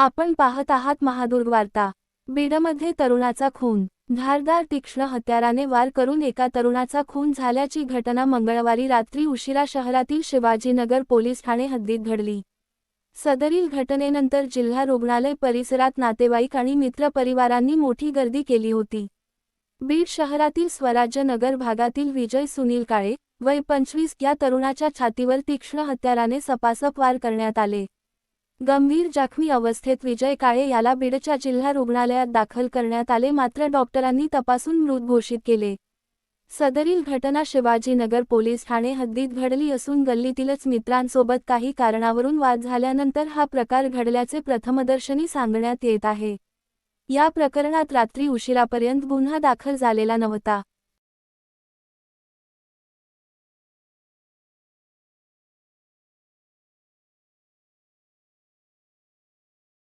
आपण पाहत आहात महादुर्ग वार्ता बीडमध्ये तरुणाचा खून. धारदार तीक्ष्ण हत्याराने वार करून एका तरुणाचा खून झाल्याची घटना मंगळवारी रात्री उशिरा शहरातील शिवाजीनगर पोलीस ठाणे हद्दीत घडली. सदरील घटनेनंतर जिल्हा रुग्णालय परिसरात नातेवाईक आणि मित्रपरिवारांनी मोठी गर्दी केली होती. बीड शहरातील स्वराज्य नगर भागातील विजय सुनील काळे वय पंचवीस या तरुणाच्या छातीवर तीक्ष्ण हत्याराने सपासप वार करण्यात आले. गंभीर जखमी अवस्थेत विजय काळे याला बीडच्या जिल्हा रुग्णालयात दाखल करण्यात आले. मात्र डॉक्टरांनी तपासून मृत घोषित केले. सदरील घटना शिवाजीनगर पोलीस ठाणे हद्दीत घडली असून गल्लीतीलच मित्रांसोबत काही कारणावरून वाद झाल्यानंतर हा प्रकार घडल्याचे प्रथमदर्शनी सांगण्यात येत आहे. या प्रकरणात रात्री उशिरापर्यंत गुन्हा दाखल झालेला नव्हता.